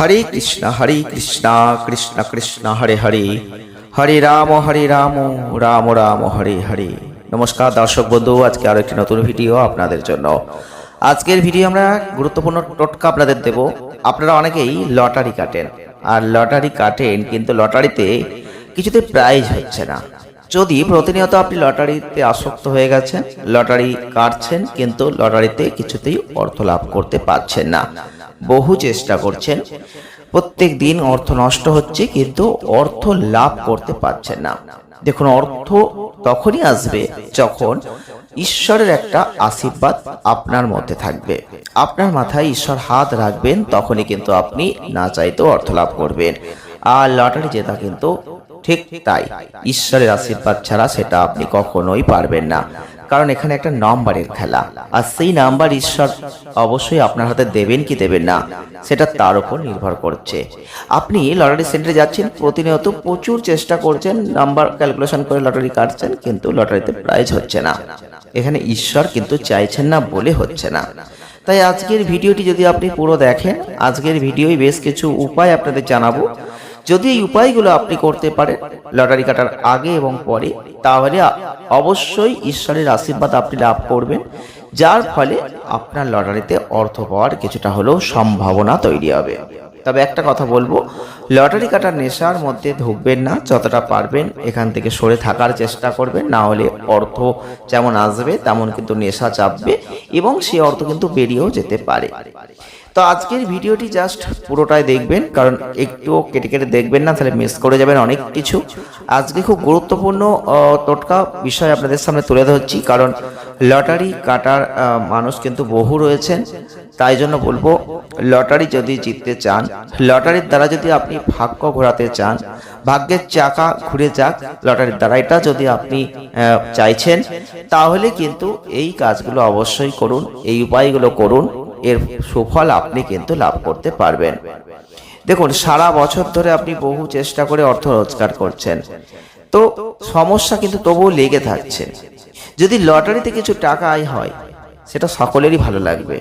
হরে কৃষ্ণ হরে কৃষ্ণ কৃষ্ণ কৃষ্ণ, হরে হরে। হরে রাম হরে রাম রাম রাম, হরে হরে। নমস্কার দর্শক বন্ধু, আজকে আরও একটি নতুন ভিডিও আপনাদের জন্য। আজকের ভিডিও আমরা গুরুত্বপূর্ণ টোটকা আপনাদের দেব। আপনারা অনেকেই লটারি কাটেন। আর লটারি কাটেন কিন্তু লটারিতে কিছুতে প্রাইজ হচ্ছে না। যদি প্রতিনিয়ত আপনি লটারিতে আসক্ত হয়ে গেছেন, লটারি কাটছেন কিন্তু লটারিতে কিছুতেই অর্থ লাভ করতে পারছেন না। বহু চেষ্টা করছেন। প্রত্যেক দিন অর্থ নষ্ট হচ্ছে, কিন্তু অর্থ লাভ করতে পারছেন না। দেখুন, অর্থ তখনই আসবে যখন ঈশ্বরের একটা আশীর্বাদ আপনার মধ্যে থাকবে। আপনার মাথায় ঈশ্বর হাত রাখবেন, তখনই কিন্তু আপনি না চাইতেও অর্থ লাভ করবেন। আর লটারি জেতা কিন্তু ঠিক তাই। ঈশ্বরের আশীর্বাদ ছাড়া সেটা আপনি কখনোই পারবেন না। কারণ এখানে একটা নাম্বারের খেলা। আর সেই নাম্বার ঈশ্বর অবশ্যই আপনার হাতে দেবেন কি দেবেন না, সেটা তার উপর নির্ভর করছে। আপনি লটারি সেন্টারে যাচ্ছেন, প্রতিনিয়ত প্রচুর চেষ্টা করছেন, নাম্বার ক্যালকুলেশন করে লটারি কাটছেন, কিন্তু লটারিতে প্রাইজ হচ্ছে না। এখানে ঈশ্বর কিন্তু চাইছেন না বলে হচ্ছে না। তাই আজকের ভিডিওটি যদি আপনি পুরো দেখেন, আজকের ভিডিওই বেশ কিছু উপায় আপনাদের জানাব। যদি এই উপায়গুলো আপনি করতে পারেন লটারি কাটার আগে এবং পরে, তাহলে অবশ্যই ঈশ্বরের আশীর্বাদ আপনি লাভ করবেন, যার ফলে আপনার লটারিতে অর্থ পাওয়ার কিছুটা হলেও সম্ভাবনা তৈরি হবে। তবে একটা কথা বলব, লটারি কাটার নেশার মধ্যে ঢুকবেন না, যতটা পারবেন এখান থেকে সরে থাকার চেষ্টা করবেন, না হলে অর্থ যেমন আসবে তেমন কিন্তু নেশা চাপবে এবং সে অর্থ কিন্তু বেরিয়েও যেতে পারে। তো আজকের ভিডিওটি জাস্ট পুরোটাই দেখবেন, কারণ একটুও কেটে কেটে দেখবেন না, তাহলে মিস করে যাবেন অনেক কিছু। আজকে খুব গুরুত্বপূর্ণ টোটকা বিষয় আপনাদের সামনে তুলে ধরছি, কারণ লটারি কাটার মানুষ কিন্তু বহু রয়েছেন। তাই জন্য বলব, লটারি যদি জিততে চান, লটারির দ্বারা যদি আপনি ভাগ্য ঘোরাতে চান, ভাগ্যের চাকা ঘুরে যাক লটারির দ্বারা, এটা যদি আপনি চাইছেন, তাহলে কিন্তু এই কাজগুলো অবশ্যই করুন, এই উপায়গুলো করুন, এর সুফল আপনি কিন্তু লাভ করতে পারবেন। দেখুন, সারা বছর ধরে আপনি বহু চেষ্টা করে অর্থ রোজগার করছেন। তো সমস্যা কিন্তু তবুও লেগে থাকছে। যদি লটারিতে কিছু টাকা আয় হয়, সেটা সকলেরই ভালো লাগবে।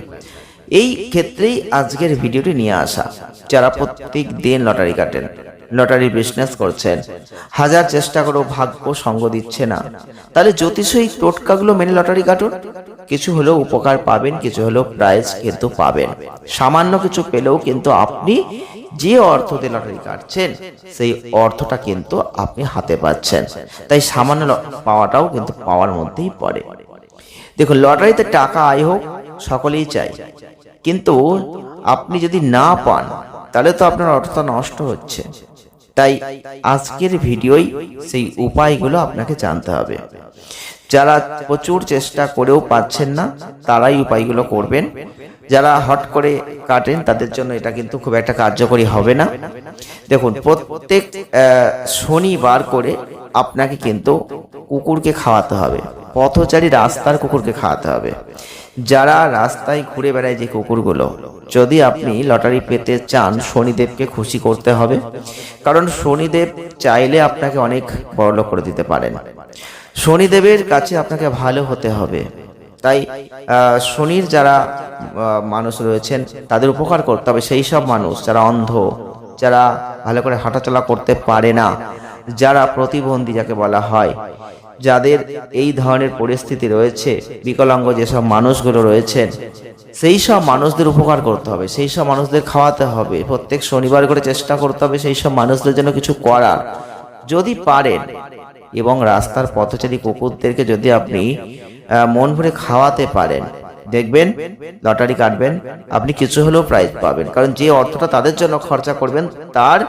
এই ক্ষেত্রেই আজকের ভিডিওটি নিয়ে আসা, যারা প্রত্যেক দিন লটারি কাটেন লটারি বিজনেস করছেন, হাজার চেষ্টা করেও ভাগ্য সঙ্গ দিচ্ছে না, তাহলে জ্যোতিষ এই টোটকাগুলো মেনে লটারি কাটুন। কিছু হলেও উপকার পাবেন, কিছু হলেও প্রাইজ কিন্তু পাবেন। সামান্য কিছু পেলেও কিন্তু আপনি যে অর্থ দিয়ে লটারি কাটছেন, সেই অর্থটা কিন্তু আপনি হাতে পাচ্ছেন। তাই সামান্য পাওয়াটাও কিন্তু পাওয়ার মধ্যেই পড়ে। দেখুন, লটারিতে টাকা আয় হোক, সকলেই চাই কিন্তু আপনি যদি না পান, তাহলে তো আপনার অর্থ নষ্ট হচ্ছে। তাই আজকের ভিডিওই সেই উপায়গুলো আপনাকে জানতে হবে। যারা প্রচুর চেষ্টা করেও পাচ্ছেন না, তারাই উপায়গুলো করবেন। যারা হট করে কাটেন, তাদের জন্য এটা কিন্তু খুব একটা কার্যকরী হবে না। দেখুন, প্রত্যেক শনিবার করে আপনাকে কিন্তু কুকুরকে খাওয়াতে হবে। পথচারী রাস্তার কুকুরকে খাওয়াতে হবে। যারা রাস্তায় ঘুরে বেড়ায় যে কুকুরগুলো, যদি আপনি লটারি পেতে চান, শনিদেবকে খুশি করতে হবে। কারণ শনিদেব চাইলে আপনাকে অনেক বড়লোক করে দিতে পারেন। শনিদেবের কাছে আপনাকে ভালো হতে হবে। তাই শনির যারা মানুষ রয়েছেন, তাদের উপকার করতে হবে। সেই সব মানুষ যারা অন্ধ, যারা ভালো করে হাঁটাচলা করতে পারে না যারা প্রতিবন্ধী যাকে বলা হয়, যাদের এই ধরনের পরিস্থিতি রয়েছে, বিকলাঙ্গ যেসব মানুষগুলো রয়েছেন, সেই সব মানুষদের উপকার করতে হবে, সেই সব মানুষদের খাওয়াতে হবে, প্রত্যেক শনিবার করে চেষ্টা করতে হবে সেই সব মানুষদের জন্য কিছু করার। যদি পারেন, এবং রাস্তার পথচারী কুকুরদেরকে যদি আপনি মন ভরে খাওয়াতে পারেন, দেখবেন, লটারি কাটবেন, আপনি কিছু হলেও প্রাইজ পাবেন। কারণ যে অর্থটা তাদের জন্য খরচা করবেন, তার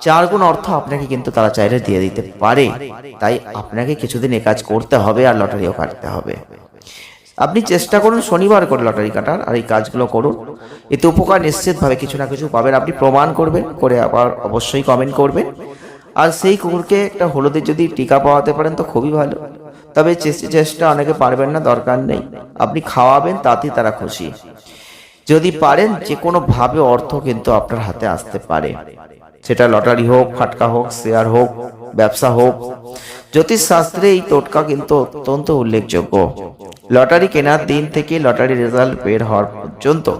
চার গুণ অর্থ আপনাকে কিন্তু তারা চাইলে দিয়ে দিতে পারে। তাই আপনাকে কিছুদিন এ কাজ করতে হবে আর লটারিও কাটতে হবে। আপনি চেষ্টা করুন শনিবার করে লটারি কাটার আর এই কাজগুলো করুন। এতে উপকার নিশ্চিতভাবে কিছু না কিছু পাবেন। আপনি প্রমাণ করবেন, করে আবার অবশ্যই কমেন্ট করবেন। আর সেই কুকুরকে একটা হলুদের যদি টিকা পাওয়াতে পারেন তো খুবই ভালো। তবে চেষ্টা চেষ্টা অনেকে পারবেন না, দরকার নেই। আপনি খাওয়াবেন, তাতেই তারা খুশি। যদি পারেন যে কোনো ভাবে অর্থ কিন্তু আপনার হাতে আসতে পারে। সেটা লটারি হোক, ফাটকা হোক, শেয়ার হোক, ব্যবসা হোক। জ্যোতিষ শাস্ত্রে এই টোটকা কিন্তু অত্যন্ত উল্লেখযোগ্য। লটারি কেনার দিন থেকে লটারি রেজাল্ট বের হওয়ার পর্যন্ত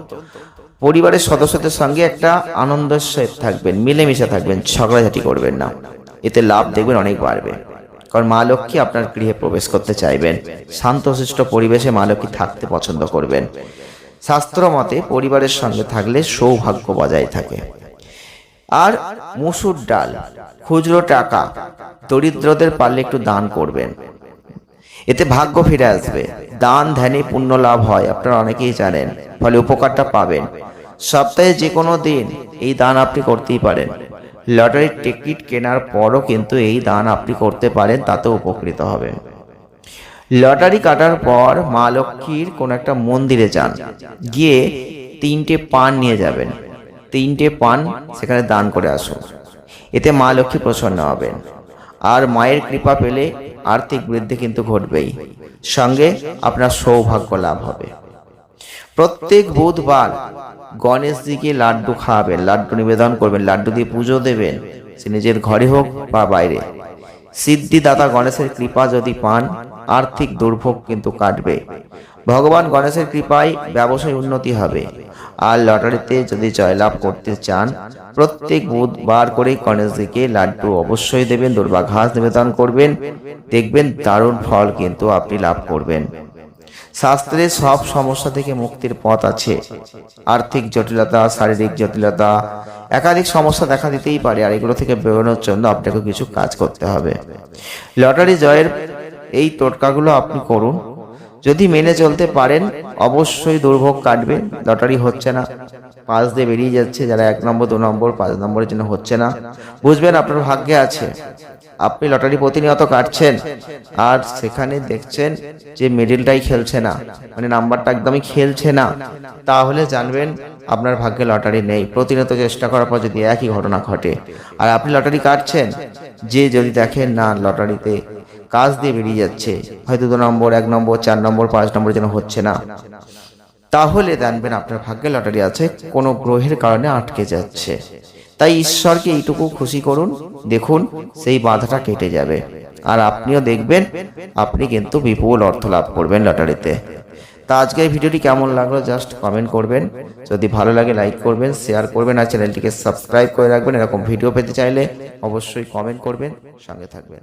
পরিবারের সদস্যদের সঙ্গে একটা আনন্দের সহিত থাকবেন, মিলেমিশে থাকবেন, ঝগড়াঝাটি করবেন না। এতে লাভ দেখবেন অনেক বাড়বে। কারণ মা লক্ষ্মী আপনার গৃহে প্রবেশ করতে চাইবেন। শান্তশিষ্ট পরিবেশে মা লক্ষ্মী থাকতে পছন্দ করবেন। শাস্ত্র মতে পরিবারের সঙ্গে থাকলে সৌভাগ্য বজায় থাকে। আর মুসুর ডাল, খুচরো টাকা, দরিদ্রদের পারলে একটু দান করবেন। এতে ভাগ্য ফিরে আসবে। দান, ধ্যানে পুণ্য লাভ হয়, আপনারা অনেকেই জানেন, ফলে উপকারটা পাবেন। সপ্তাহে যে কোনো দিন এই দান আপনি করতেই পারেন। লটারির টিকিট কেনার পরও কিন্তু এই দান আপনি করতে পারেন তাতে উপকৃত হবেন। লটারি কাটার পর মা লক্ষ্মীর কোন একটা মন্দিরে যান। গিয়ে তিনটে পান নিয়ে যাবেন। তিনটে পান সেখানে দান করে আসুন এতে মা লক্ষ্মী প্রসন্ন হবেন। আর মায়ের কৃপা পেলে আর্থিক বৃদ্ধি কিন্তু ঘটবেই। সঙ্গে আপনার সৌভাগ্য লাভ হবে। প্রত্যেক বুধবার গণেশজিকে লাড্ডু খাওয়াবেন, লাড্ডু নিবেদন করবেন, লাড্ডু দিয়ে পুজো দেবেন। সে নিজের ঘরে হোক বা বাইরে। সিদ্ধিদাতা গণেশের কৃপা যদি পান, আর্থিক দুর্ভোগ কিন্তু কাটবে। ভগবান গণেশের কৃপায় ব্যবসায় উন্নতি হবে। আর লটারিতে যদি জয়লাভ করতে চান, প্রত্যেক বুধবার করে গণেশজিকে লাড্ডু অবশ্যই দেবেন দুর্বা ঘাস নিবেদন করবেন। দেখবেন দারুণ ফল কিন্তু আপনি লাভ করবেন। শাস্ত্রে সব সমস্যা থেকে মুক্তির পথ আছে। আর্থিক জটিলতা, শারীরিক জটিলতা, একাধিক সমস্যা দেখা দিতেই পারে, আর এগুলো থেকে বেরোনোর জন্য আপনাকে কিছু কাজ করতে হবে। লটারি জয়ের এই টোটকাগুলো আপনি করুন। যদি মেনে চলতে পারেন, অবশ্যই দুর্ভোগ কাটবে, লটারি হচ্ছে না। পাঁচ দিয়ে বেরিয়ে যাচ্ছে যারা এক নম্বর, দু নম্বর, পাঁচ নম্বরের জন্য হচ্ছে না। বুঝবেন আপনার ভাগ্যে আছে। আপনি লটারি প্রতিনিয়ত কাটছেন। আর সেখানে দেখছেন যে মিডিলটাই খেলছে না। মানে নাম্বারটা একদমই খেলছে না। তাহলে জানবেন আপনার ভাগ্যে লটারি নেই। প্রতিনিয়ত চেষ্টা করার পর যদি একই ঘটনা ঘটে। আর আপনি লটারি কাটছেন, যে যদি দেখেন না লটারিতে কাজ দিয়ে বেরিয়ে যাচ্ছে। হয়তো দু নম্বর, এক নম্বর, চার নম্বর, পাঁচ নম্বর যেন হচ্ছে না। তাহলে জানবেন আপনার ভাগ্যে লটারি আছে, কোনো গ্রহের কারণে আটকে যাচ্ছে। তাই ঈশ্বরকে এইটুকু খুশি করুন, দেখুন সেই বাধাটা কেটে যাবে। আর আপনিও দেখবেন, আপনি কিন্তু বিপুল অর্থ লাভ করবেন লটারিতে। তা আজকের ভিডিওটি কেমন লাগল জাস্ট কমেন্ট করবেন। যদি ভালো লাগে, লাইক করবেন, শেয়ার করবেন, আর চ্যানেলটিকে সাবস্ক্রাইব করে রাখবেন। এরকম ভিডিও পেতে চাইলে অবশ্যই কমেন্ট করবেন, সঙ্গে থাকবেন।